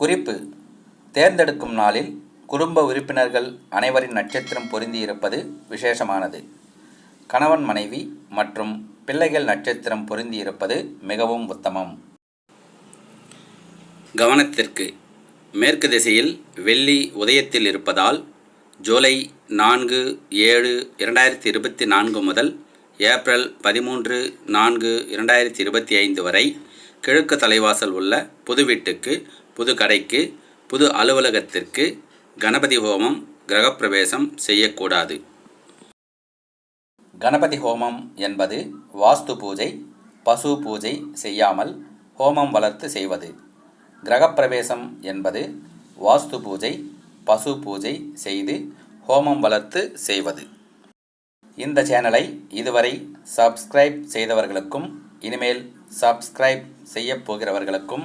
குறிப்பு. தேர்ந்தெடுக்கும் நாளில் குடும்ப உறுப்பினர்கள் அனைவரின் நட்சத்திரம் பொருந்தியிருப்பது விசேஷமானது. கணவன் மனைவி மற்றும் பிள்ளைகள் நட்சத்திரம் பொருந்தியிருப்பது மிகவும் உத்தமம். கவனத்திற்கு. மேற்கு திசையில் வெள்ளி உதயத்தில் இருப்பதால் ஜூலை நான்கு ஏழு இரண்டாயிரத்தி இருபத்தி நான்கு முதல் ஏப்ரல் பதிமூன்று நான்கு இரண்டாயிரத்தி இருபத்தி ஐந்து வரை கிழக்கு தலைவாசல் உள்ள புது வீட்டுக்கு புது கடைக்கு புது அலுவலகத்திற்கு கணபதி ஹோமம் கிரகப்பிரவேசம் செய்யக்கூடாது. கணபதி ஹோமம் என்பது வாஸ்து பூஜை பசு பூஜை செய்யாமல் ஹோமம் வளர்த்து செய்வது. கிரகப்பிரவேசம் என்பது வாஸ்து பூஜை பசு பூஜை செய்து ஹோமம் வளர்த்து செய்வது. இந்த சேனலை இதுவரை சப்ஸ்கிரைப் செய்தவர்களுக்கும் இனிமேல் சப்ஸ்கிரைப் செய்யப் போகிறவர்களுக்கும்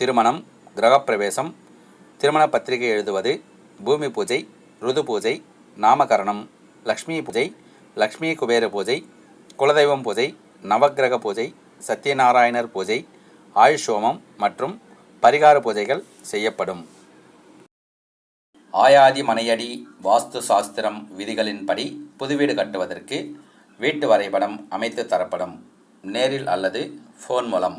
திருமணம் கிரகப்பிரவேசம் திருமண பத்திரிகை எழுதுவது பூமி பூஜை ருது பூஜை நாமகரணம் லக்ஷ்மி பூஜை லக்ஷ்மி குபேர பூஜை குலதெய்வம் பூஜை நவக்கிரக பூஜை சத்யநாராயணர் பூஜை ஆயுஷோமம் மற்றும் பரிகார பூஜைகள் செய்யப்படும். ஆயாதி மனையடி வாஸ்து சாஸ்திரம் விதிகளின்படி புதுவீடு கட்டுவதற்கு வீட்டு வரைபடம் அமைத்து தரப்படும். நேரில் அல்லது ஃபோன் மூலம்.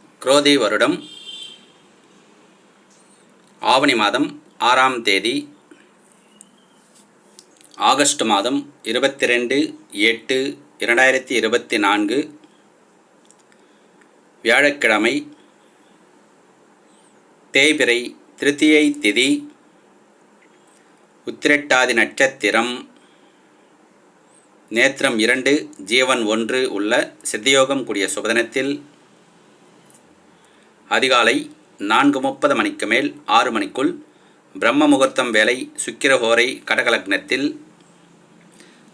குரோதி வருடம் ஆவணி மாதம் ஆறாம் தேதி ஆகஸ்ட் மாதம் இருபத்தி ரெண்டு எட்டு இரண்டாயிரத்தி இருபத்தி நான்கு வியாழக்கிழமை தேய்பிரை திருத்தியை திதி உத்திரட்டாதி நட்சத்திரம் நேத்திரம் இரண்டு ஜீவன் ஒன்று உள்ள சித்தியோகம் கூடிய சுபதனத்தில் அதிகாலை நான்கு முப்பது மணிக்கு மேல் ஆறு மணிக்குள் பிரம்ம முகூர்த்தம் வேலை சுக்கிரஹோரை கடகலக்னத்தில்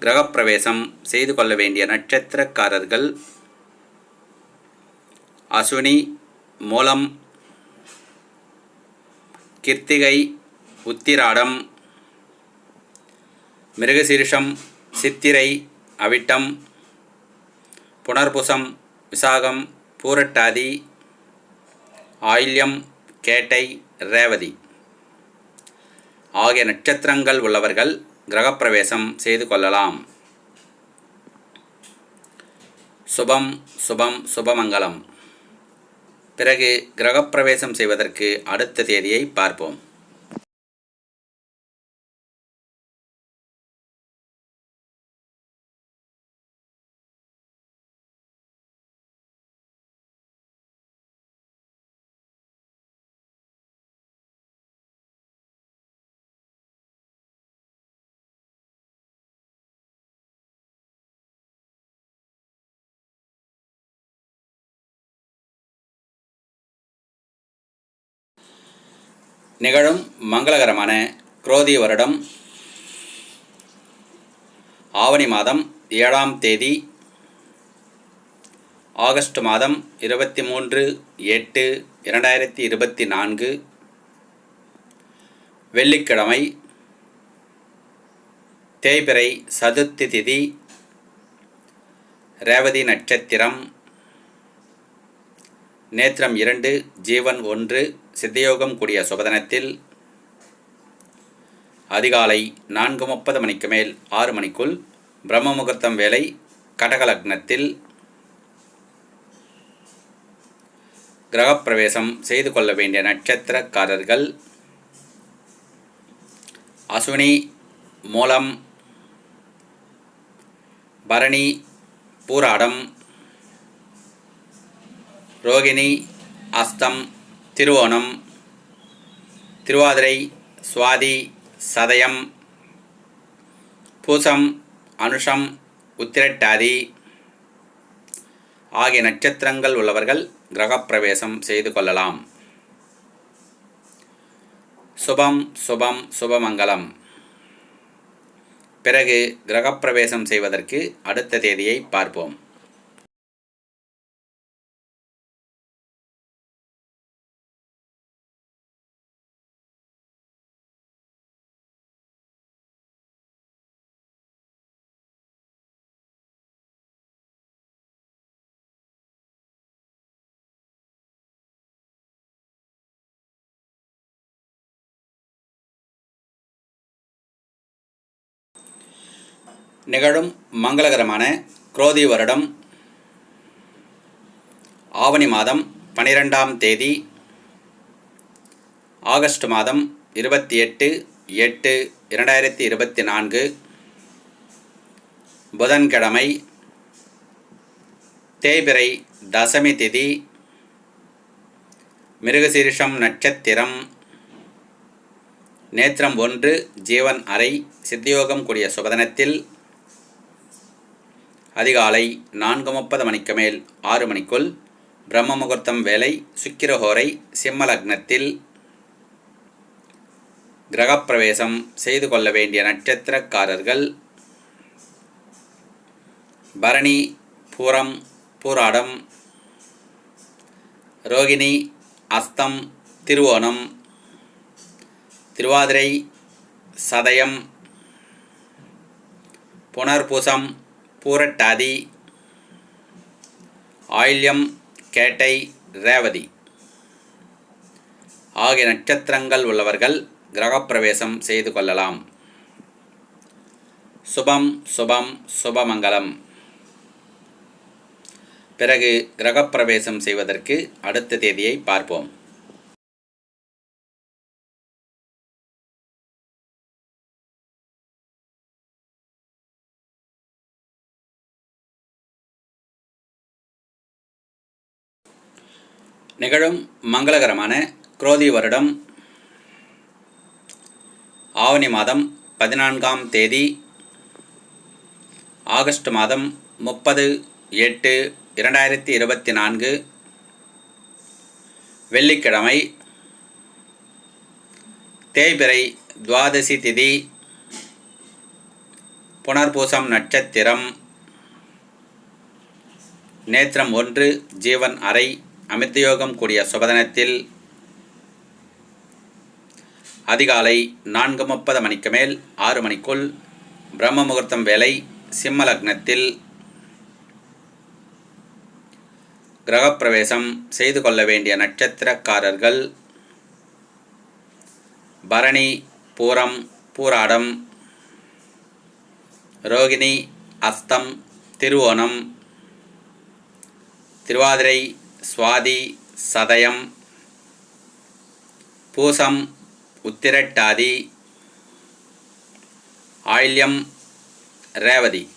கிரகப்பிரவேசம் செய்து கொள்ள வேண்டிய நட்சத்திரக்காரர்கள் அஸ்வினி மூலம் கிருத்திகை உத்திராடம் மிருகசீரிஷம் சித்திரை அவிட்டம் புனர்புசம் விசாகம் பூரட்டாதி ஆயில்யம் கேட்டை ரேவதி. ஆகிய நட்சத்திரங்கள் உள்ளவர்கள் கிரகப்பிரவேசம் செய்து கொள்ளலாம். சுபம் சுபம் சுபமங்கலம். பிறகு கிரகப்பிரவேசம் செய்வதற்கு அடுத்த தேதியை பார்ப்போம். நிகழும் மங்களகரமான குரோதி வருடம். ஆவணி மாதம் ஏழாம் தேதி ஆகஸ்ட் மாதம் இருபத்தி மூன்று எட்டு இரண்டாயிரத்தி இருபத்தி நான்கு வெள்ளிக்கிழமை தேய்பிறை சதுர்த்தி திதி ரேவதி நட்சத்திரம் நேத்திரம் இரண்டு ஜீவன் ஒன்று சித்தயோகம் கூடிய சுபதனத்தில் அதிகாலை நான்கு முப்பது மணிக்கு மேல் ஆறு மணிக்குள் பிரம்ம முகூர்த்தம் வேலை கடகலக்னத்தில் கிரகப்பிரவேசம் செய்து கொள்ள வேண்டிய நட்சத்திரக்காரர்கள் அஸ்வினி மூலம் பரணி பூராடம் ரோகிணி அஸ்தம் திருவோணம் திருவாதிரை சுவாதி சதயம் பூசம் அனுஷம் உத்திரட்டாதி ஆகிய நட்சத்திரங்கள் உள்ளவர்கள் கிரகப்பிரவேசம் செய்து கொள்ளலாம். சுபம் சுபம் சுபமங்கலம். பிறகு கிரகப்பிரவேசம் செய்வதற்கு அடுத்த தேதியை பார்ப்போம். நிகழும் மங்களகரமான குரோதி வருடம் ஆவணி மாதம் பனிரெண்டாம் தேதி ஆகஸ்ட் மாதம் இருபத்தி எட்டு எட்டு இரண்டாயிரத்தி இருபத்தி நான்கு புதன்கிழமை தேய்பிறை தசமி திதி மிருகசீரிஷம் நட்சத்திரம் நேத்திரம் ஒன்று ஜீவன் அறை சித்தியோகம் கூடிய சுபதனத்தில் அதிகாலை நான்கு முப்பது மணிக்கு மேல் ஆறு மணிக்குள் பிரம்ம முகூர்த்தம் வேலை சுக்கிரஹோரை சிம்மலக்னத்தில் கிரகப்பிரவேசம் செய்து கொள்ள வேண்டிய நட்சத்திரக்காரர்கள் பரணி பூரம் பூராடம் ரோகிணி அஸ்தம் திருவோணம் திருவாதிரை சதயம் புனர்பூசம் பூரட்டாதி ஆயில்யம் கேட்டை ரேவதி. ஆகிய நட்சத்திரங்கள் உள்ளவர்கள் கிரகப்பிரவேசம் செய்து கொள்ளலாம். சுபம் சுபம் சுபமங்கலம். பிறகு கிரகப்பிரவேசம் செய்வதற்கு அடுத்த தேதியை பார்ப்போம். நிகழும் மங்களகரமான குரோதி வருடம் ஆவணி மாதம் பதினான்காம் தேதி ஆகஸ்ட் மாதம் முப்பது எட்டு இரண்டாயிரத்தி இருபத்தி நான்கு வெள்ளிக்கிழமை தேய்பிறை துவாதசி திதி புனர்பூசம் நட்சத்திரம் நேத்திரம் ஒன்று ஜீவன் அறை அமிர்தயோகம் கூடிய சுபதனத்தில் அதிகாலை நான்கு முப்பது மணிக்கு மேல் ஆறு மணிக்குள் பிரம்ம முகூர்த்தம் வேலை சிம்ம லக்னத்தில் கிரகப்பிரவேசம் செய்து கொள்ள வேண்டிய நட்சத்திரக்காரர்கள் பரணி பூரம் பூராடம் ரோகிணி அஸ்தம் திருவோணம் திருவாதிரை சுவாதி சதயம் பூசம் உத்திரட்டாதி ஆயில்யம் ரேவதி.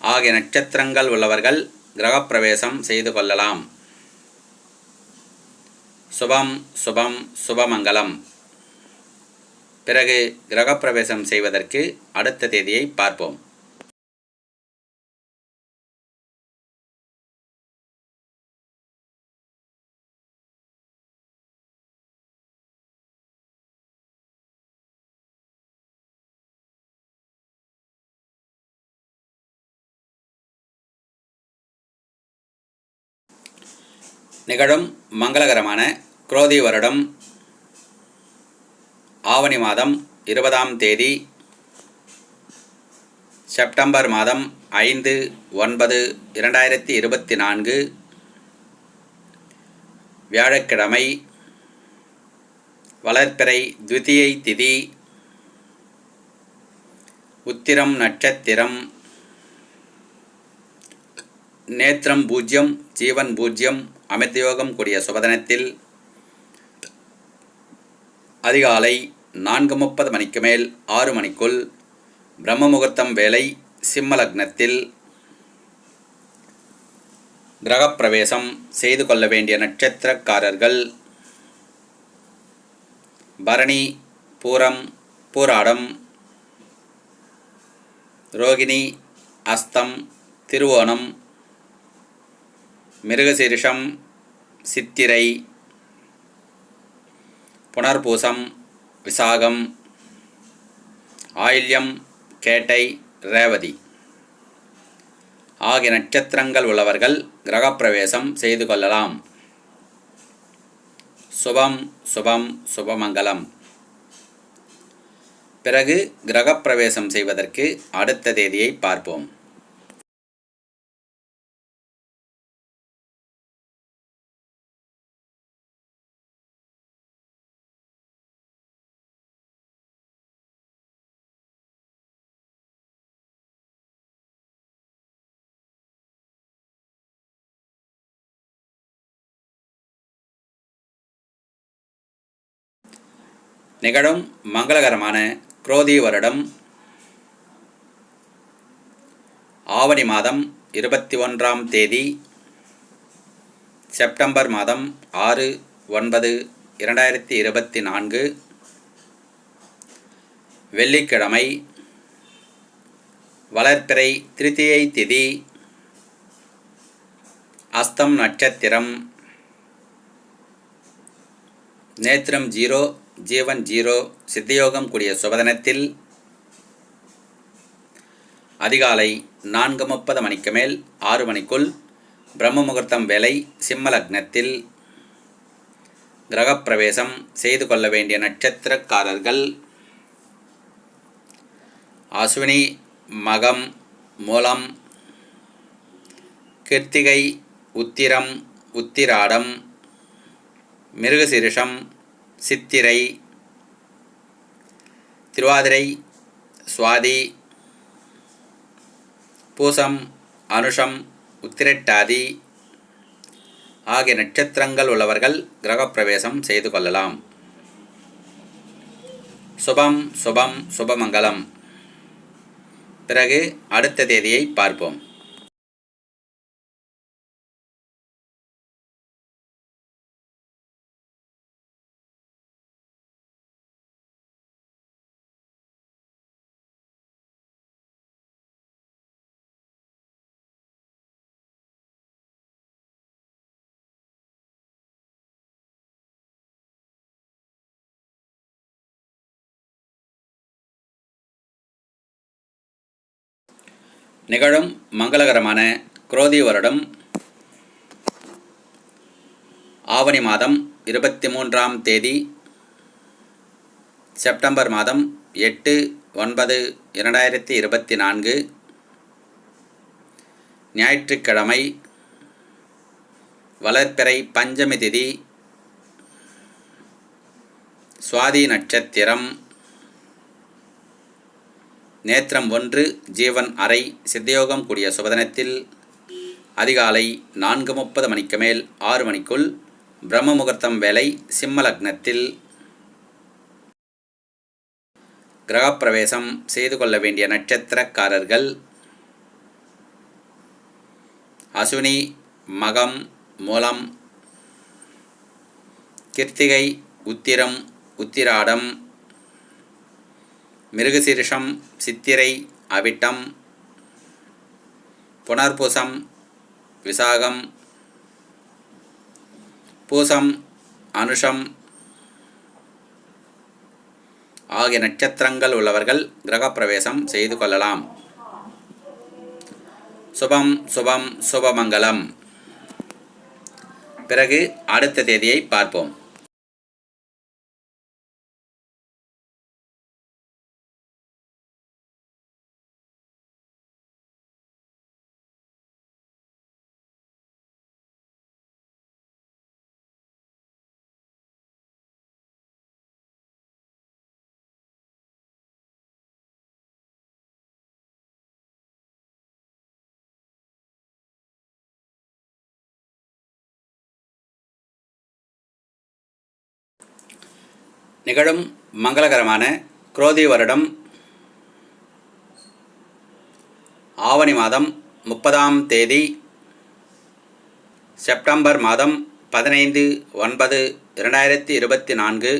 ஆகிய நட்சத்திரங்கள் உள்ளவர்கள் கிரகப்பிரவேசம் செய்து கொள்ளலாம். சுபம் சுபம் சுபமங்கலம். பிறகு கிரகப்பிரவேசம் செய்வதற்கு அடுத்த தேதியை பார்ப்போம். நிகழும் மங்களகரமான குரோதி வருடம் ஆவணி மாதம் இருபதாம் தேதி செப்டம்பர் மாதம் ஐந்து ஒன்பது இரண்டாயிரத்தி இருபத்தி நான்கு வியாழக்கிழமை வளர்ப்பிறை துவிதியை திதி உத்திரம் நட்சத்திரம் நேத்திரம் பூஜ்யம் ஜீவன் பூஜ்யம் அமிர்தயோகம் கூடிய சுபதனத்தில் அதிகாலை நான்கு முப்பது மணிக்கு மேல் ஆறு மணிக்குள் பிரம்ம முகூர்த்தம் வேலை சிம்மலக்னத்தில் கிரகப்பிரவேசம் செய்து கொள்ள வேண்டிய நட்சத்திரக்காரர்கள் பரணி பூரம் பூராடம் ரோகிணி அஸ்தம் திருவோணம் மிருகசீரிஷம் சித்திரை புனர்பூசம் விசாகம் ஆயில்யம் கேட்டை ரேவதி. ஆகிய நட்சத்திரங்கள் உள்ளவர்கள் கிரகப்பிரவேசம் செய்து கொள்ளலாம். சுபம் சுபம் சுபமங்கலம். பிறகு கிரகப்பிரவேசம் செய்வதற்கு அடுத்த தேதியை பார்ப்போம். நிகழும் மங்களகரமான குரோதி வருடம் ஆவணி மாதம் இருபத்தி ஒன்றாம் தேதி செப்டம்பர் மாதம் ஆறு ஒன்பது இரண்டாயிரத்தி இருபத்தி நான்கு வெள்ளிக்கிழமை வளர்ப்பிறை திருத்தியை திதி அஸ்தம் நட்சத்திரம் நேத்திரம் ஜீரோ ஜீவன் ஜீரோ சித்தயோகம் கூடிய சுபதனத்தில் அதிகாலை நான்கு முப்பது மணிக்கு மேல் ஆறு மணிக்குள் பிரம்ம முகூர்த்தம் வேலை சிம்ம லக்னத்தில் கிரகப்பிரவேசம் செய்து கொள்ள வேண்டிய நட்சத்திரக்காரர்கள் அஸ்வினி மகம் மூலம் கிருத்திகை உத்திரம் உத்திராடம் மிருகசிருஷம் சித்திரை திருவாதிரை சுவாதி பூசம் அனுஷம் உத்திரட்டாதி ஆகிய நட்சத்திரங்கள் உள்ளவர்கள் கிரகப்பிரவேசம் செய்து கொள்ளலாம். சுபம் சுபம் சுபமங்கலம். பிறகு அடுத்த தேதியை பார்ப்போம். நிகழும் மங்களகரமான குரோதி வருடம் ஆவணி மாதம் இருபத்தி மூன்றாம் தேதி செப்டம்பர் மாதம் எட்டு ஒன்பது இரண்டாயிரத்தி இருபத்தி நான்கு ஞாயிற்றுக்கிழமை வளர்ப்பிறை பஞ்சமி திதி சுவாதி நட்சத்திரம் நேத்திரம் ஒன்று ஜீவன் அறை சித்தயோகம் கூடிய சுபதனத்தில் அதிகாலை நான்கு முப்பது மணிக்கு மேல் ஆறு மணிக்குள் பிரம்ம முகூர்த்தம் வேலை சிம்ம லக்னத்தில் கிரகப்பிரவேசம் செய்து கொள்ள வேண்டிய நட்சத்திரக்காரர்கள் அசுனி மகம் மூலம் கிருத்திகை உத்திரம் உத்திராடம் மிருகசீரிஷம் சித்திரை அவிட்டம் புனர்பூசம் விசாகம் பூசம் அனுஷம் ஆகிய நட்சத்திரங்கள் உள்ளவர்கள் கிரகப்பிரவேசம் செய்து கொள்ளலாம். சுபம் சுபம் சுபமங்கலம். பிறகு அடுத்த தேதியை பார்ப்போம். நிகழும் மங்களகரமான குரோதி வருடம் ஆவணி மாதம் முப்பதாம் தேதி செப்டம்பர் மாதம் பதினைந்து ஒன்பது இரண்டாயிரத்தி இருபத்தி நான்கு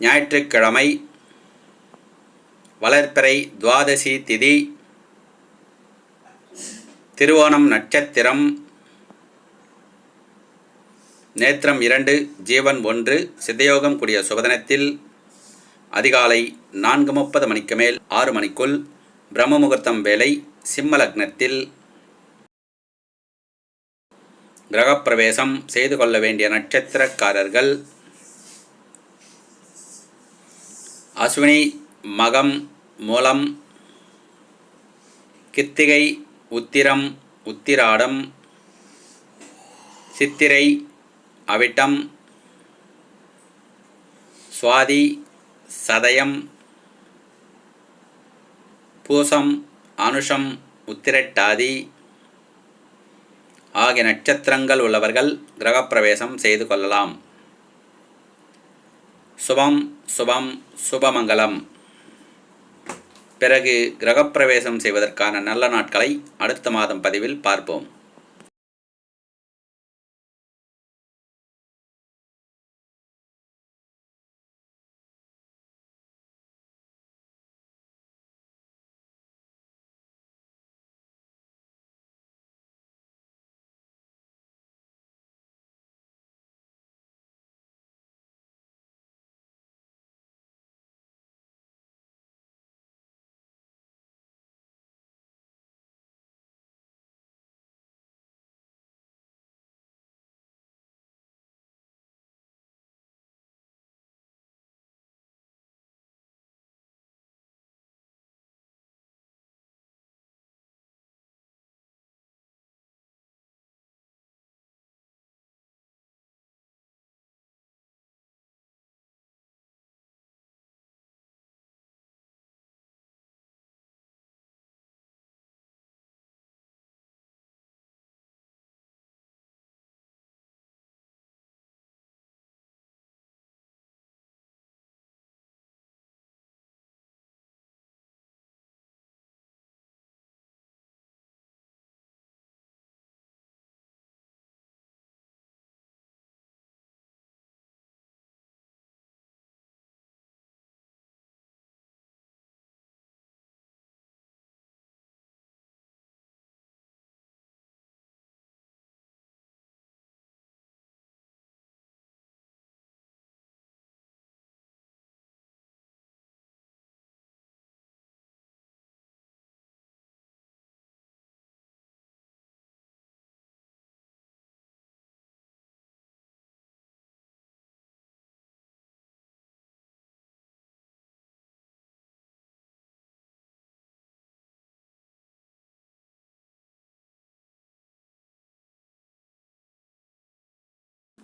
ஞாயிற்றுக்கிழமை வளர்ப்பிறை துவாதசி திதி திருவோணம் நட்சத்திரம் நேத்திரம் இரண்டு ஜீவன் ஒன்று சித்தயோகம் கூடிய சுபதனத்தில் அதிகாலை நான்கு முப்பது மணிக்கு மேல் ஆறு மணிக்குள் பிரம்ம முகூர்த்தம் வேலை சிம்ம லக்னத்தில் கிரகப்பிரவேசம் செய்து கொள்ள வேண்டிய நட்சத்திரக்காரர்கள் அஸ்வினி மகம் மூலம் கித்திகை உத்திரம் உத்திராடம் சித்திரை அவிட்டம் சுவாதி சதயம் பூசம் அனுஷம் உத்திரட்டாதி ஆகிய நட்சத்திரங்கள் உள்ளவர்கள் கிரகப்பிரவேசம் செய்து கொள்ளலாம். சுபம் சுபம் சுபமங்கலம். பிறகு கிரகப்பிரவேசம் செய்வதற்கான நல்ல நாட்களை அடுத்த மாதம் பதிவில் பார்ப்போம்.